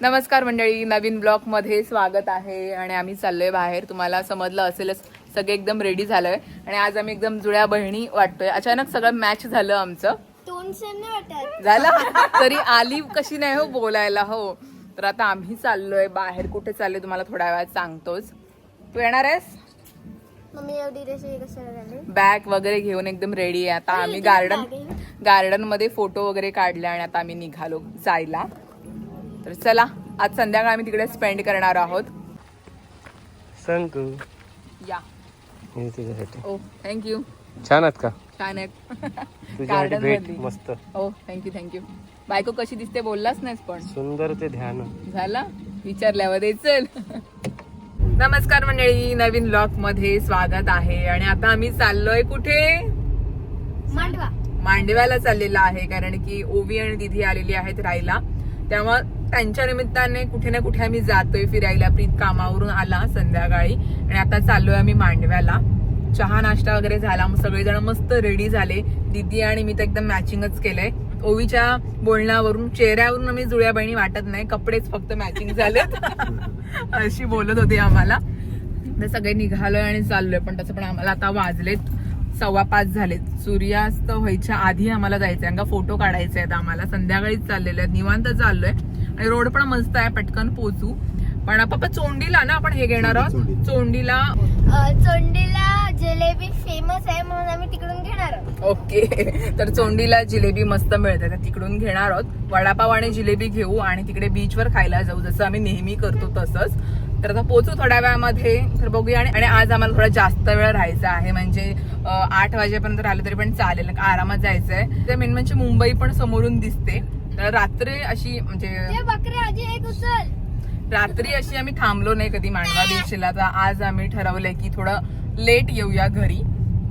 नमस्कार मंडळी नवीन ब्लॉगमध्ये स्वागत आहे आणि आम्ही चाललोय बाहेर. तुम्हाला समजलं असेलच सगळे एकदम रेडी झालोय आणि आज आम्ही एकदम जुळ्या बहिणी वाटतोय. अचानक सगळं मॅच झालं आमचं. झालं? तरी आली कशी नाही हो बोलायला हो. तर आता आम्ही चाललोय बाहेर. कुठे चाललोय तुम्हाला थोड्या वेळात सांगतोच. तू येणार आहेस? बॅग वगैरे घेऊन एकदम रेडी आहे. आता आम्ही गार्डन गार्डनमध्ये फोटो वगैरे काढले आणि आता आम्ही निघालो जायला. तर चला आज संध्याकाळ आम्ही तिकडे स्पेंड करणार आहोत. सांगू या. हे तुझ्यासाठी. ओ थँक्यू छान आहेत का? छान आहेत. तुझ्यासाठी गार्डन भेट मस्त. हो थँक्यू थँक्यू बायको कशी दिसते बोललाच नाहीस पण. सुंदर ते ध्यान. झाला? विचारल्यावर दे चल. नमस्कार मंडळी नवीन ब्लॉगमध्ये स्वागत आहे. आणि आता आम्ही चाललोय कुठे? मांडवा. मांडव्याला चाललेला आहे कारण की ओवी आणि दिदी आलेली आहेत राहायला. तेव्हा त्यांच्या निमित्ताने कुठे ना कुठे आम्ही जातोय फिरायला. प्रीत कामावरून आला संध्याकाळी. आणि आता चाललोय आम्ही मांडव्याला. चहा नाश्ता वगैरे झाला. मग सगळेजण मस्त रेडी झाले. दिदी आणि मी तर एकदम मॅचिंगच केलंय. ओवीच्या बोलण्यावरून चेहऱ्यावरून आम्ही जुळ्या बहिणी वाटत नाही. कपडेच फक्त मॅचिंग झालेत. अशी बोलत होती आम्हाला. तर सगळे निघालोय आणि चाललोय. पण तसं पण आम्हाला आता वाजलेत सव्वा पाच झालेत. सूर्यास्त व्हायच्या आधी आम्हाला जायचंय. का फोटो काढायचे आहेत आम्हाला. संध्याकाळीच चाललेले आहेत निवांत चाललोय. आणि रोड पण मस्त आहे पटकन पोचू. पण पप्पा चोंडीला ना आपण हे घेणार आहोत. चोंडीला. चोंडीला जिलेबी फेमस आहे म्हणून आम्ही तिकडून घेणार आहोत. ओके. तर चोंडीला जिलेबी मस्त मिळते. तर तिकडून घेणार आहोत. वडापाव आणि जिलेबी घेऊ आणि तिकडे बीचवर खायला जाऊ. जसं आम्ही नेहमी करतो तसंच. तर आता पोचू थोड्या वेळामध्ये. तर बघूया आणि आणि आज आम्हाला थोडा जास्त वेळ राहायचा आहे. म्हणजे आठ वाजेपर्यंत राहिलं तरी पण चालेल. आरामात जायचंय. ते मेन म्हणजे मुंबई पण समोरून दिसते. तर रात्री अशी म्हणजे ते बकरी आजी एक उचल रात्री अशी आम्ही थांबलो नाही कधी मांडवा बीचला तर आज आम्ही ठरवलंय की थोडं लेट येऊया घरी.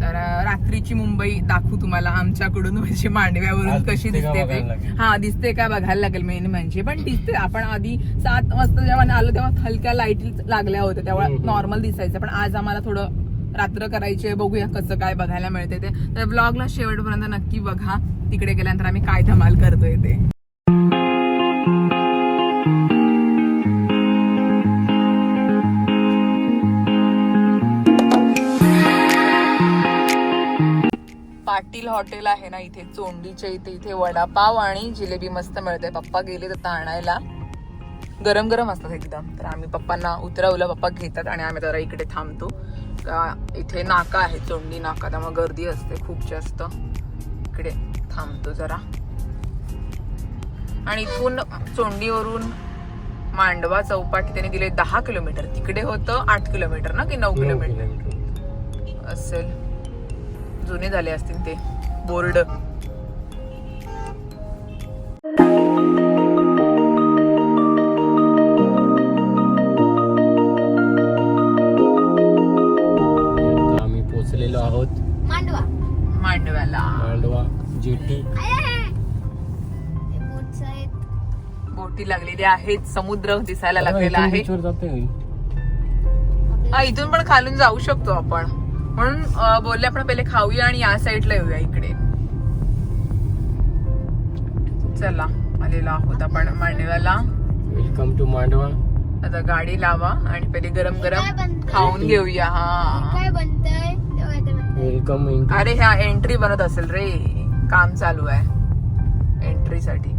तर रात्रीची मुंबई दाखवू तुम्हाला आमच्याकडून म्हणजे मांडव्यावरून कशी दिसते ते. हा दिसते का बघायला लागेल मेन म्हणजे. पण दिसते आपण आधी सात वाजता जेव्हा आलो तेव्हा हलक्या लाइट लागल्या होत्या तेव्हा. नॉर्मल दिसायचं. पण आज आम्हाला थोडं रात्र करायची आहे. बघूया कसं काय बघायला मिळते ते. तर ब्लॉगला शेवटपर्यंत नक्की बघा. तिकडे गेल्यानंतर आम्ही काय धमाल करतोय ते. पाटील हॉटेल आहे ना इथे. चोंडीच्या इथे इथे वडापाव आणि जिलेबी मस्त मिळते. पप्पा गेले तर आणायला. गरम गरम असतात एकदम. तर आम्ही पप्पांना उतरवलं पप्पा घेतात आणि आम्ही जरा इकडे थांबतो. का इथे नाका आहे चोंडी नाका त्यामुळे गर्दी असते खूप जास्त. इकडे थांबतो जरा. आणि इथून चोंडीवरून मांडवा चौपाटी त्याने दिले दहा किलोमीटर. तिकडे होतं आठ किलोमीटर ना की नऊ किलोमीटर. असेल. जुने झाले असतील ते बोर्ड. बोटी लागलेली आहेत समुद्र दिसायला लागलेला आहे. हा इथून पण खालून जाऊ शकतो आपण. म्हणून बोलले आपण पहिले खाऊया आणि या साईडला येऊया इकडे. चला आलेलो आहोत आपण मांडव्याला. Welcome to Mandwa. आता गाडी लावा आणि पहिले गरम गरम? खाऊन घेऊया हा. वेलकम अरे ह्या एंट्री बनत असेल रे. काम चालू आहे. एंट्रीसाठी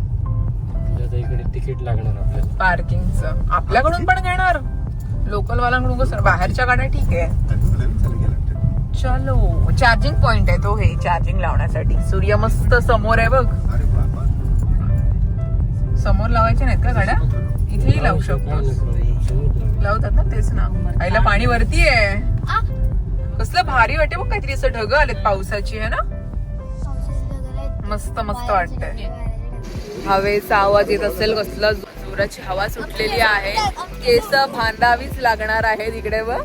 आता इकडे तिकीट लागणार आपल्याला. पार्किंगचं. आपल्याकडून पण घेणार. लोकल वाल्यांकडून कसं? बाहेरच्या गाड्या ठीक आहे. चलो. चार्जिंग पॉइंट आहे तो हे चार्जिंग लावण्यासाठी. सूर्य मस्त समोर आहे बघ. समोर लावायच्या नाहीत का गाड्या? इथेही लावू शकतो. लावतात ना तेच ना. आईला पाणी वरती आहे. कसलं भारी वाटते बघ काहीतरी असं ढग आलेत पावसाची आहे ना. मस्त मस्त वाटतंय. हवेचा आवाज येत असेल कसला जोराची हवा सुटलेली आहे. केस बांधावीच लागणार आहे तिकडे व.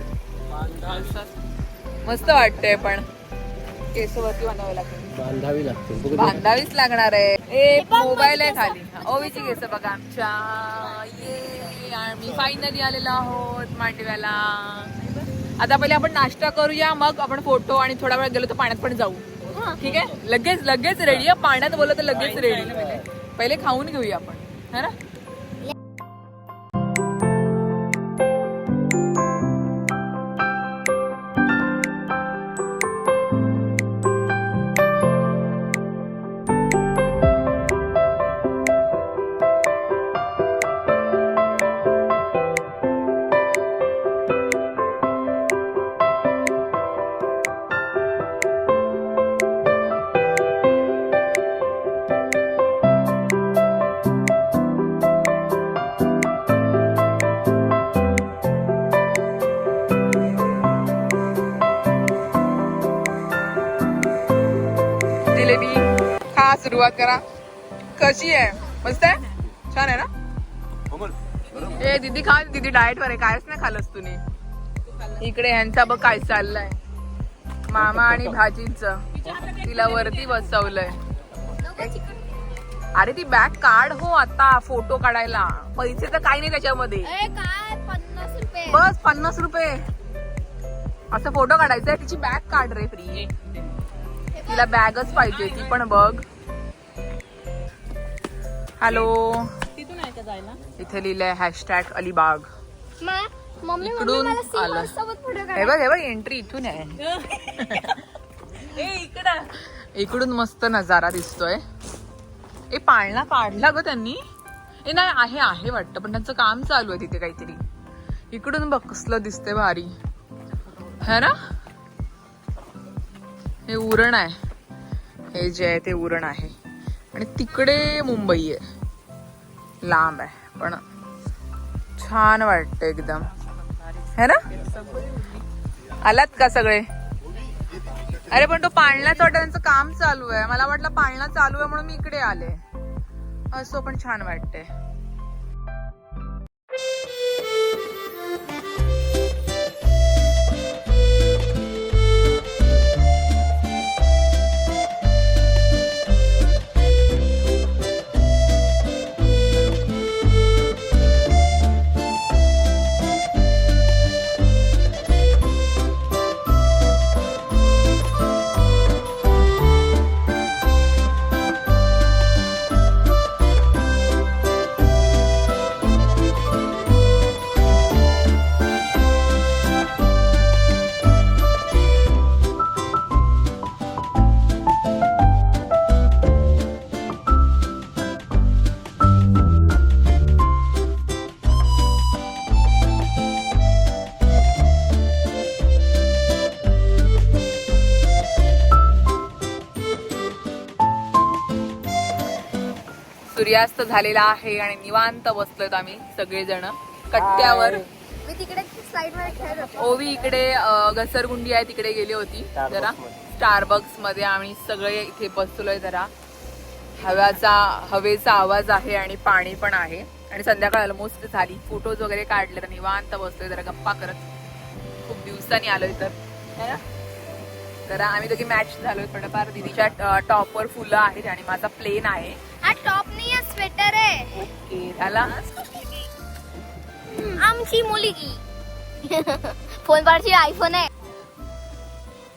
मस्त वाटतंय पण. केस वरती बांधावे लागतील. बांधावी लागते. बांधावीच लागणार आहे. ए मोबाईल आहे खाली. ओवीची केस बघा आमच्या. ये आम्ही फायनली आलेलो आहोत मांडव्याला. आता पहिले आपण नाश्ता करूया मग आपण फोटो आणि थोडा वेळ गेलो तर पाण्यात पण जाऊ. ठीक आहे? लगेच लगेच रेडी आहे पाण्यात बोलत तर लगेच रेडी पहिले खाऊन घेऊया आपण है ना? सुरुवात करा. कशी आहे? मस्त आहे? छान आहे ना? ए दीदी खा दीदी डाएट वर आहे. कायच नाही खालस तुम्ही. इकडे ह्यांचा बघ काय चाललंय. मामा आणि भाजींच. तिला वरती बसवलंय. अरे ती बॅग काढ हो आता फोटो काढायला. पैसे तर काही नाही त्याच्यामध्ये. ए, काय? पन्नास रुपये. बस पन्नास रुपये. असं फोटो काढायचा तिची बॅग काढ रे फ्री तिला बॅगच पाहिजे ती पण बघ. हॅलो इथे लिहिलंय हॅशटॅग अलिबाग. मा- मम्मी इकडून मम्मी मला सीमा आलं. हे बघ हे बघ एंट्री इथून आहे. इकडून मस्त नजारा दिसतोय. ए पाळणा काढला ग त्यांनी. ए नाही आहे आहे वाटतं पण त्यांचं काम चालू आहे तिथे काहीतरी. इकडून बघ कसलं दिसतंय भारी. है ना? हे उरण आहे. हे जे आहे ते उरण आहे. आणि तिकडे मुंबई आहे. लांब आहे पण छान वाटतं एकदम. है ना? आलात का सगळे? अरे पण तो पाळण्याचं वाटत त्यांचं काम चालू आहे. मला वाटलं पाळणा चालू आहे म्हणून मी इकडे आले. असो पण छान वाटते सूर्यास्त झालेला आहे आणि निवांत बसलोय आम्ही सगळेजण. कट्ट्यावर. मी तिकडे साईडमध्ये खेळत होते. ओवी इकडे अ, घसरगुंडी आहे तिकडे गेली होती जरा. स्टारबक्समध्ये आम्ही सगळे इथे बसलोय जरा. हव्याचा हवेचा आवाज आहे आणि पाणी पण आहे. आणि संध्याकाळ ऑलमोस्ट झाली. फोटोज वगैरे काढले तर निवांत बसलोय जरा गप्पा करत. खूप दिवसांनी आलोय तर. है ना? जरा आम्ही दोघी मॅच झालोय थोडंफार. दिदीच्या टॉपवर फुलं आहेत आणि माझा प्लेन आहे. हा टॉप नाही आहे स्वेटर आहे ओके झाला आमची मुलगी। फोन पारची आयफोन आहे.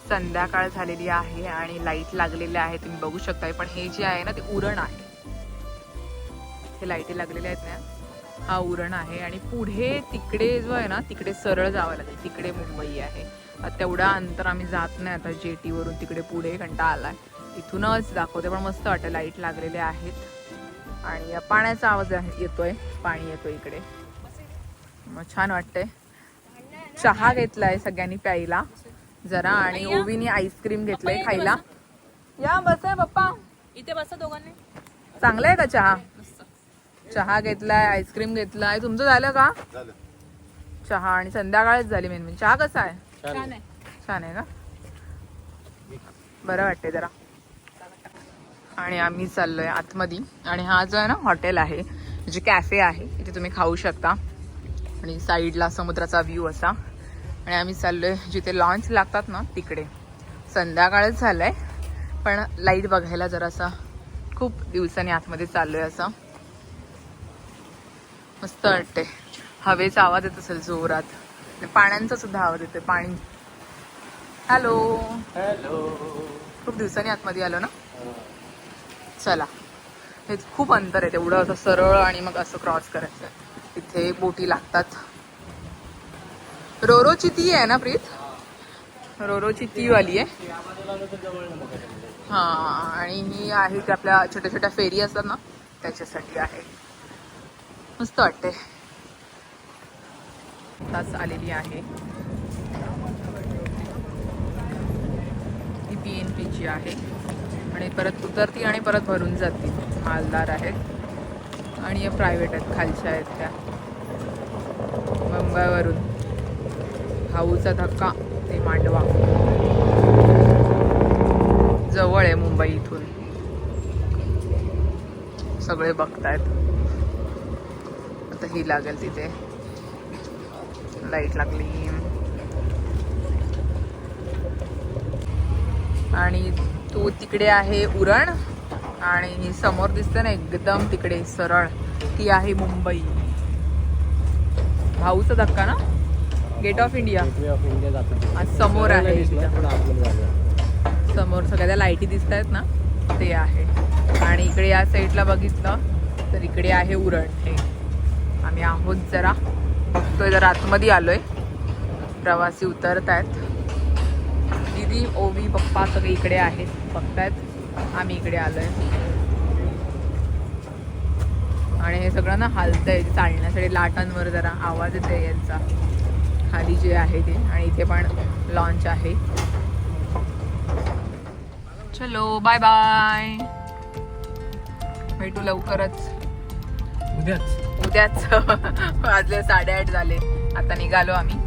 संध्याकाळ झालेली आहे आणि लाइट लागलेले आहे तुम्ही बघू शकताय पण हे जे आहे ना ते उरण आहे. हे लाईटी लागलेले आहेत ना. हा उरण आहे आणि पुढे तिकडे जो आहे ना तिकडे सरळ जावं लागेल. तिकडे मुंबई आहे. तेवढा अंतर आम्ही जात नाही आता जेटी वरून तिकडे पुढे घंटा आलाय. इथूनच दाखवते पण मस्त वाटतं लाइट लागलेले आहेत. आणि या पाण्याचा आवाज आहे- येतोय पाणी येतोय इकडे. मग छान वाटतंय. चहा घेतलाय सगळ्यांनी प्यायला. जरा आणि ओवीने आईस्क्रीम घेतलंय खायला. या बस आहे पप्पा. इथे बसा दोघांनी. चांगलं आहे का चहा? चहा घेतलाय आईस्क्रीम घेतलाय. तुमचं झालं का? चहा आणि संध्याकाळच झाली मेन म्हणजे चहा कसा आहे? छान आहे. छान आहे. का? बरं वाटते जरा. आणि आम्ही चाललोय आतमध्ये. आणि हा जो आहे ना हॉटेल आहे जे कॅफे आहे इथे तुम्ही खाऊ शकता. आणि साईडला समुद्राचा व्ह्यू असा. आणि आम्ही चाललोय जिथे लॉन्च लागतात ना तिकडे. संध्याकाळच झालंय पण लाइट बघायला जरासा खूप दिवसांनी आतमध्ये चाललोय असं. मस्त वाटते हवेचा आवाज येत असेल जोरात. पाण्यांचा सुद्धा आवाज येतोय पाणी. हॅलो हॅलो खूप दिवसांनी आतमध्ये आलो ना. चला. हे खूप अंतर आहे तेवढं असं सरळ आणि मग असं क्रॉस करायचं. इथे बोटी लागतात. रोरोची ती आहे ना प्रीत? रोरोची ती वाली आहे. हा आणि ही आहे की आपल्या छोट्या छोट्या फेरी असतात ना त्याच्यासाठी आहे. मस्त वाटते तास आलेली आहे. ती पी एन पीची आहे. आणि परत उतरती आणि परत भरून जाते. मालदार आहेत. आणि या प्रायव्हेट आहेत खालच्या आहेत त्या. मुंबईवरून. भाऊचा धक्का ते मांडवा. जवळ आहे मुंबई इथून. सगळे बघतायत. आता ही लागेल तिथे. लाइट लागली. आणि तो तिकडे आहे उरण आणि ही समोर दिसते ना एकदम तिकडे सरळ. ती आहे मुंबई. भाऊचा धक्का ना? गेट ऑफ इंडिया आज समोर आहे. समोर सगळ्या लाईटी दिसत आहेत ना? ते आहे. आणि इकडे या साईडला बघितलं तर इकडे आहे उरण. हे. आम्ही आहोत जरा. बघतोय जरा आतमध्ये आलोय. प्रवासी उतरत आहेत दिदी ओवी पप्पा सगळे इकडे आहेत. बघतायत. आम्ही इकडे आलोय. आणि हे सगळं ना हलतंय. चालण्यासाठी लाटांवर जरा आवाज येते यांचा. खाली जे आहे ते. आणि इथे पण लॉन्च आहे. चलो बाय बाय भेटू लवकरच. उद्याच. उद्याच. वाजले साडेआठ झाले. आता निघालो आम्ही.